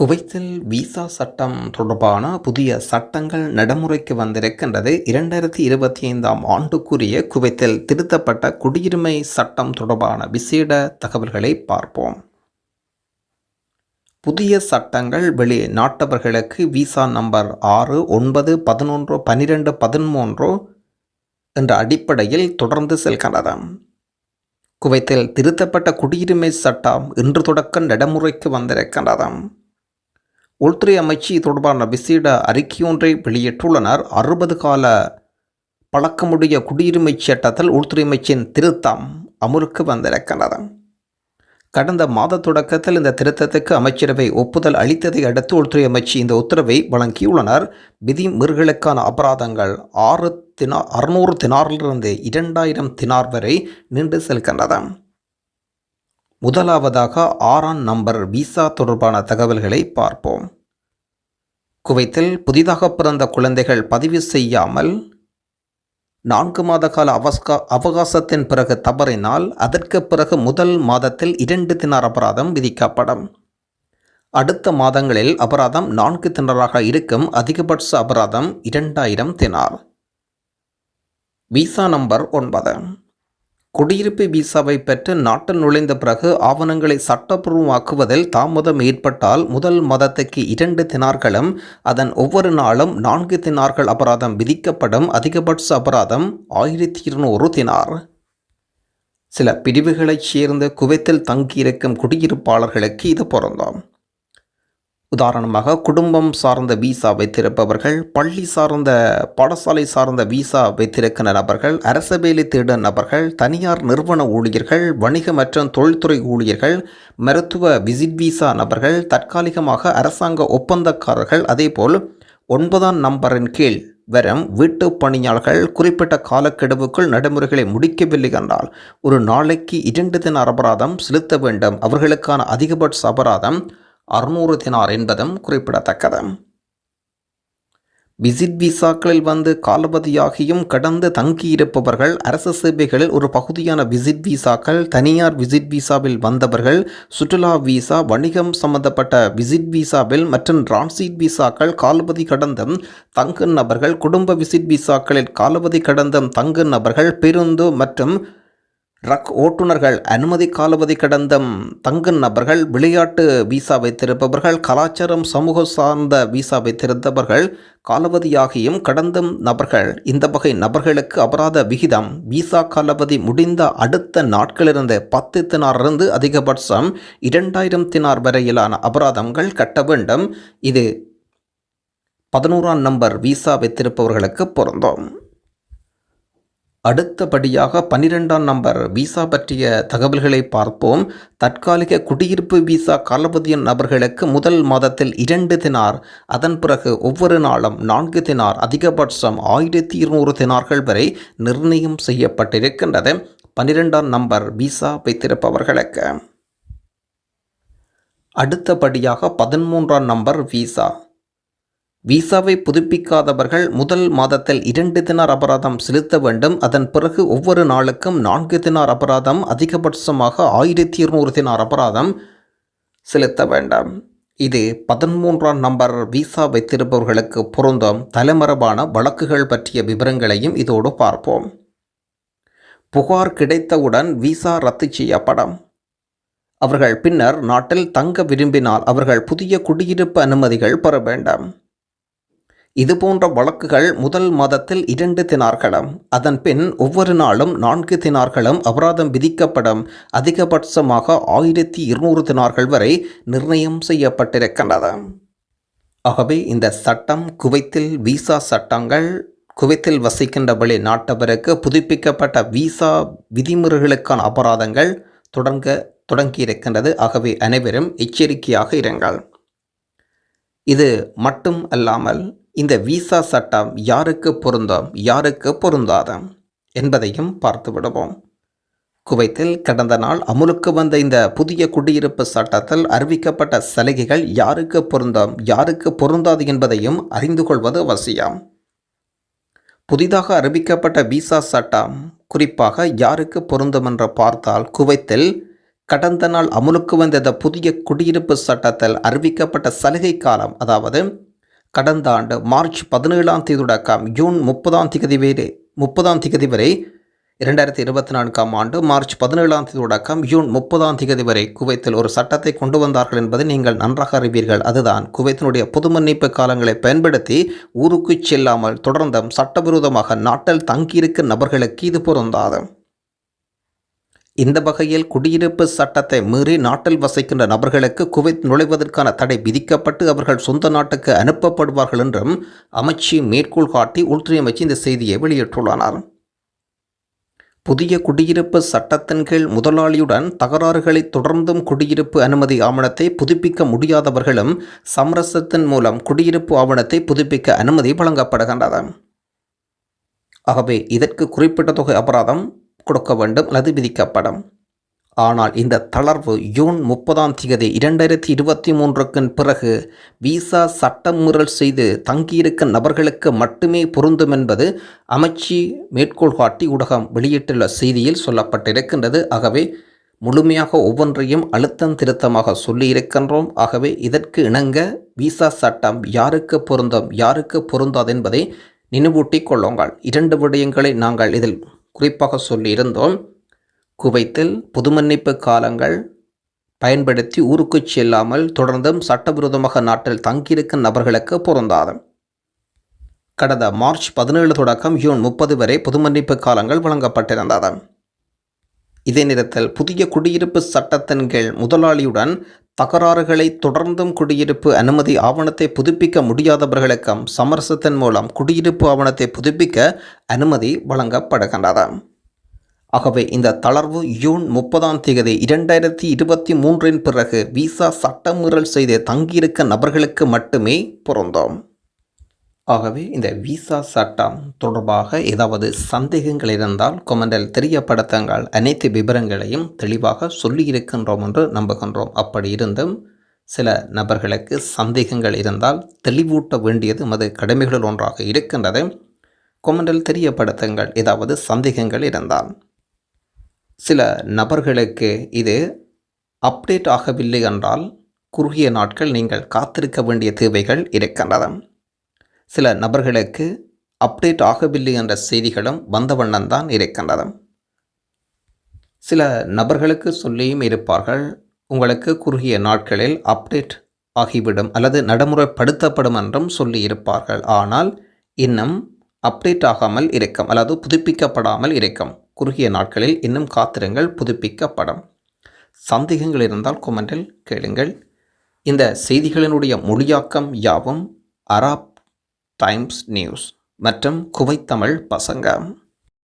குவைத்தில் விசா சட்டம் தொடர்பான புதிய சட்டங்கள் நடைமுறைக்கு வந்திருக்கின்றது. இரண்டாயிரத்தி இருபத்தி ஐந்தாம் ஆண்டுக்குரிய குவைத்தில் திருத்தப்பட்ட குடியுரிமை சட்டம் தொடர்பான விசேட தகவல்களை பார்ப்போம். புதிய சட்டங்கள் வெளிநாட்டவர்களுக்கு விசா நம்பர் ஆறு ஒன்பது பதினொன்று பன்னிரெண்டு பதிமூன்று என்ற அடிப்படையில் தொடர்ந்து செல்கின்றது. குவைத்தில் திருத்தப்பட்ட குடியுரிமை சட்டம் இன்று தொடக்கம் நடைமுறைக்கு வந்திருக்கின்றது. உள்துறை அமைச்சு தொடர்பான விசேட அறிக்கையொன்றை வெளியிட்டுள்ளனர். அறுபது கால பழக்கமுடைய குடியுரிமை சட்டத்தில் உள்துறை அமைச்சின் திருத்தம் அமுலுக்கு வந்திருக்கின்றது. கடந்த மாத தொடக்கத்தில் இந்த திருத்தத்துக்கு அமைச்சரவை ஒப்புதல் அளித்ததை அடுத்து உள்துறை அமைச்சு இந்த உத்தரவை வழங்கியுள்ளனர். விதிமீறல்களுக்கான அபராதங்கள் ஆறு தினா அறுநூறு தினாரிலிருந்து இரண்டாயிரம் தினார் வரை நின்று செல்கின்றது முதலாவதாக ஆறாம் நம்பர் விசா தொடர்பான தகவல்களை பார்ப்போம். குவைத்தில் புதிதாக பிறந்த குழந்தைகள் பதிவு செய்யாமல் நான்கு மாத கால அவஸ்கா அவகாசத்தின் பிறகு தவறினால் அதற்கு பிறகு முதல் மாதத்தில் இரண்டு தினார் அபராதம் விதிக்கப்படும். அடுத்த மாதங்களில் அபராதம் நான்கு திணறாக இருக்கும். அதிகபட்ச அபராதம் இரண்டாயிரம் தினார். விசா நம்பர் ஒன்பது. குடியிருப்பு விசாவை பெற்று நாட்டில் நுழைந்த பிறகு ஆவணங்களை சட்டப்பூர்வமாக்குவதில் தாமதம் ஏற்பட்டால் முதல் மாதத்துக்கு இரண்டு தினார்களும் அதன் ஒவ்வொரு நாளும் நான்கு தினார்கள் அபராதம் விதிக்கப்படும் அதிகபட்ச அபராதம் ஆயிரத்தி இருநூறு தினார். சில பிரிவுகளைச் சேர்ந்த குவைத்தில் தங்கியிருக்கும் குடியிருப்பாளர்களுக்கு இது பொருந்தும். உதாரணமாக குடும்பம் சார்ந்த விசா வைத்திருப்பவர்கள் பள்ளி சார்ந்த பாடசாலை சார்ந்த விசா வைத்திருக்கிற நபர்கள் அரச வேலை தேட நபர்கள் தனியார் நிறுவன ஊழியர்கள் வணிக மற்றும் தொழில்துறை ஊழியர்கள் மருத்துவ விசிட் விசா நபர்கள் தற்காலிகமாக அரசாங்க ஒப்பந்தக்காரர்கள் அதேபோல் ஒன்பதாம் நம்பரின் கீழ் வரும் வீட்டு பணியாளர்கள் குறிப்பிட்ட காலக்கெடுவுக்குள் நடைமுறைகளை முடிக்கவில்லை என்றால் ஒரு நாளைக்கு இரண்டு தின அபராதம் செலுத்த வேண்டும். அவர்களுக்கான அதிகபட்ச அபராதம் அறுநூறு தினார் என்பதும் குறிப்பிடத்தக்கது. விசிட் விசாக்களில் வந்து காலபதியாகியும் கடந்து தங்கியிருப்பவர்கள் அரசு சேவைகளில் ஒரு பகுதியான விசிட் விசாக்கள் தனியார் விசிட் விசாவில் வந்தவர்கள் சுற்றுலா விசா வணிகம் சம்பந்தப்பட்ட விசிட் விசாவில் மற்றும் டிரான்சிட் விசாக்கள் காலபதி கடந்தும் தங்கு நபர்கள் குடும்ப விசிட் விசாக்களில் காலபதி கடந்தும் தங்கு நபர்கள் பேருந்து மற்றும் ரக் ஓட்டுநர்கள் அனுமதி காலாவதி கடந்த தங்கு நபர்கள் விளையாட்டு விசா வைத்திருப்பவர்கள் கலாச்சாரம் சமூக சார்ந்த விசா வைத்திருந்தவர்கள் காலபதியாகியும் கடந்தும் நபர்கள். இந்த வகை நபர்களுக்கு அபராத விகிதம். விசா காலபதி முடிந்த அடுத்த நாட்களிலிருந்து பத்து தினாரிலிருந்து அதிகபட்சம் இரண்டாயிரம் தினார் வரையிலான அபராதங்கள் கட்ட வேண்டும். இது பதினோராம் நம்பர் விசா வைத்திருப்பவர்களுக்கு பொருந்தும். அடுத்தபடியாக பன்னிரெண்டாம் நம்பர் விசா பற்றிய தகவல்களை பார்ப்போம். தற்காலிக குடியிருப்பு விசா காலபதியின் நபர்களுக்கு முதல் மாதத்தில் இரண்டு தினார் அதன் பிறகு ஒவ்வொரு நாளும் நான்கு தினார் அதிகபட்சம் ஆயிரத்தி இருநூறு தினார்கள் வரை நிர்ணயம் செய்யப்பட்டிருக்கின்றது. பன்னிரெண்டாம் நம்பர் விசா வைத்திருப்பவர்களுக்கு. அடுத்தபடியாக பதிமூன்றாம் நம்பர் விசா. விசாவை புதுப்பிக்காதவர்கள் முதல் மாதத்தில் இரண்டு தினார் அபராதம் செலுத்த வேண்டும். அதன் பிறகு ஒவ்வொரு நாளுக்கும் நான்கு தினார் அபராதம் அதிகபட்சமாக ஆயிரத்தி இருநூறு தினார் அபராதம் செலுத்த வேண்டும். இது பதிமூன்றாம் நம்பர் விசா வைத்திருப்பவர்களுக்கு பொருந்தும். தலைமரபான வழக்குகள் பற்றிய விவரங்களையும் இதோடு பார்ப்போம். புகார் கிடைத்தவுடன் விசா ரத்து செய்யப்படும். அவர்கள் பின்னர் நாட்டில் தங்க விரும்பினால் அவர்கள் புதிய குடியிருப்பு அனுமதிகள் பெற வேண்டாம். இது போன்ற வழக்குகள் முதல் மாதத்தில் இரண்டு தினார்களும் அதன் பின் ஒவ்வொரு நாளும் நான்கு தினார்களும் அபராதம் விதிக்கப்படும். அதிகபட்சமாக ஆயிரத்தி இருநூறு தினார்கள் வரை நிர்ணயம் செய்யப்பட்டிருக்கின்றது. ஆகவே இந்த சட்டம் குவைத்தில் விசா சட்டங்கள் குவைத்தில் வசிக்கின்ற வெளிநாட்டவருக்கு புதுப்பிக்கப்பட்ட விசா விதிமுறைகளுக்கான அபராதங்கள் தொடங்க தொடங்கியிருக்கின்றது. ஆகவே அனைவரும் எச்சரிக்கையாக இருங்கள். இது மட்டும் அல்லாமல் இந்த விசா சட்டம் யாருக்கு பொருந்தும் யாருக்கு பொருந்தாதம் என்பதையும் பார்த்து விடுவோம். குவைத்தில் கடந்த நாள் அமுலுக்கு வந்த இந்த புதிய குடியிருப்பு சட்டத்தில் அறிவிக்கப்பட்ட சலுகைகள் யாருக்கு பொருந்தும் யாருக்கு பொருந்தாது என்பதையும் அறிந்து கொள்வது அவசியம். புதிதாக அறிவிக்கப்பட்ட விசா சட்டம் குறிப்பாக யாருக்கு பொருந்தும் என்று பார்த்தால் குவைத்தில் கடந்த நாள் அமுலுக்கு வந்த இந்த புதிய குடியிருப்பு சட்டத்தில் அறிவிக்கப்பட்ட சலுகை காலம் அதாவது கடந்த ஆண்டு மார்ச் பதினேழாம் தேதி தொடக்கம் ஜூன் முப்பதாம் தேதி வரை முப்பதாம் தேதி வரை இரண்டாயிரத்தி இருபத்தி நான்காம் ஆண்டு மார்ச் பதினேழாம் தேதி தொடக்கம் ஜூன் முப்பதாம் தேதி வரை குவைத்தில் ஒரு சட்டத்தை கொண்டு வந்தார்கள் என்பதை நீங்கள் நன்றாக அறிவீர்கள். அதுதான் குவைத்தினுடைய பொது மன்னிப்பு காலங்களை பயன்படுத்தி ஊருக்கு செல்லாமல் தொடர்ந்தும் சட்டவிரோதமாக நாட்டில் தங்கியிருக்கும் நபர்களுக்கு இது பொருந்தாது. இந்த வகையில் குடியிருப்பு சட்டத்தை மீறி நாட்டில் வசிக்கின்ற நபர்களுக்கு குவைத் நுழைவதற்கான தடை விதிக்கப்பட்டு அவர்கள் சொந்த நாட்டுக்கு அனுப்பப்படுவார்கள் என்றும் அமைச்சு மேற்கோள் காட்டி உள்துறை அமைச்சு இந்த செய்தியை வெளியிட்டுள்ளனர். புதிய குடியிருப்பு சட்டத்தின் கீழ் முதலாளியுடன் தகராறுகளை தொடர்ந்தும் குடியிருப்பு அனுமதி ஆவணத்தை புதுப்பிக்க முடியாதவர்களும் சமரசத்தின் மூலம் குடியிருப்பு ஆவணத்தை புதுப்பிக்க அனுமதி வழங்கப்படுகின்றது ஆகவே இதற்கு குறிப்பிட்ட தொகை அபராதம் கொடுக்க வேண்டும் அல்லது விதிக்கப்படும். ஆனால் இந்த தளர்வு ஜூன் முப்பதாம் தேதி இரண்டாயிரத்தி இருபத்தி மூன்றுக்கு பிறகு விசா சட்டம் முறல் செய்து தங்கியிருக்கும் நபர்களுக்கு மட்டுமே பொருந்தும் என்பது அமைச்சி மேற்கோள் காட்டி ஊடகம் வெளியிட்டுள்ள செய்தியில் சொல்லப்பட்டிருக்கின்றது. ஆகவே முழுமையாக ஒவ்வொன்றையும் அழுத்தம் திருத்தமாக சொல்லியிருக்கின்றோம். ஆகவே இதற்கு இணங்க விசா சட்டம் யாருக்கு பொருந்தும் யாருக்கு பொருந்தாது என்பதை நினைவூட்டிக் கொள்ளுங்கள். இரண்டு விடயங்களை நாங்கள் இதில் குறிப்பாக சொல்லியிருந்தோம் குவைத்தில் பொதுமன்னிப்பு காலங்கள் பயன்படுத்தி ஊருக்கு செல்லாமல் தொடர்ந்தும் சட்டவிரோதமாக நாட்டில் தங்கியிருக்கும் நபர்களுக்கு பொருந்தாது. கடந்த மார்ச் பதினேழு தொடக்கம் ஜூன் முப்பது வரை புதுமன்னிப்பு காலங்கள் வழங்கப்பட்டிருந்தது. இதே நேரத்தில் புதிய குடியிருப்பு சட்டத்தின் கீழ் முதலாளியுடன் தகராறுகளை தொடர்ந்தும் குடியிருப்பு அனுமதி ஆவணத்தை புதுப்பிக்க முடியாதவர்களுக்கும் சமரசத்தின் மூலம் குடியிருப்பு ஆவணத்தை புதுப்பிக்க அனுமதி வழங்கப்படுகின்றது. ஆகவே இந்த தளர்வு ஜூன் முப்பதாம் தேதி இரண்டாயிரத்தி இருபத்தி மூன்றின் பிறகு விசா சட்டமீறல் செய்து தங்கியிருக்க நபர்களுக்கு மட்டுமே பொருந்தோம். ஆகவே இந்த விசா சட்டம் தொடர்பாக ஏதாவது சந்தேகங்கள் இருந்தால் கொமெண்டில் தெரியப்படுத்துங்கள். அனைத்து விவரங்களையும் தெளிவாக சொல்லியிருக்கின்றோம் என்று நம்புகின்றோம். அப்படி இருந்தும் சில நபர்களுக்கு சந்தேகங்கள் இருந்தால் தெளிவூட்ட வேண்டியது மது கடமைகளில் ஒன்றாக இருக்கின்றது. கொமெண்டில் தெரியப்படுத்துங்கள். ஏதாவது சந்தேகங்கள் இருந்தால். சில நபர்களுக்கு இது அப்டேட் ஆகவில்லை என்றால் குறுகிய நாட்கள் நீங்கள் காத்திருக்க வேண்டிய தேவைகள் இருக்கின்றது சில நபர்களுக்கு அப்டேட் ஆகவில்லை என்ற செய்திகளும் வந்த வண்ணம்தான் இருக்கின்றது சில நபர்களுக்கு சொல்லியும் இருப்பார்கள் உங்களுக்கு குறுகிய நாட்களில் அப்டேட் ஆகிவிடும் அல்லது நடைமுறைப்படுத்தப்படும் என்றும் சொல்லி இருப்பார்கள். ஆனால் இன்னும் அப்டேட் ஆகாமல் இருக்கும் அல்லது புதுப்பிக்கப்படாமல் இருக்கும். குறுகிய நாட்களில் இன்னும் காத்திருங்கள் புதுப்பிக்கப்படும். சந்தேகங்கள் இருந்தால் கொமெண்டில் கேளுங்கள். இந்த செய்திகளினுடைய மொழியாக்கம் யாவும் அராப் டைம்ஸ் நியூஸ் மற்றும் குவைத்தமிழ் பசங்க.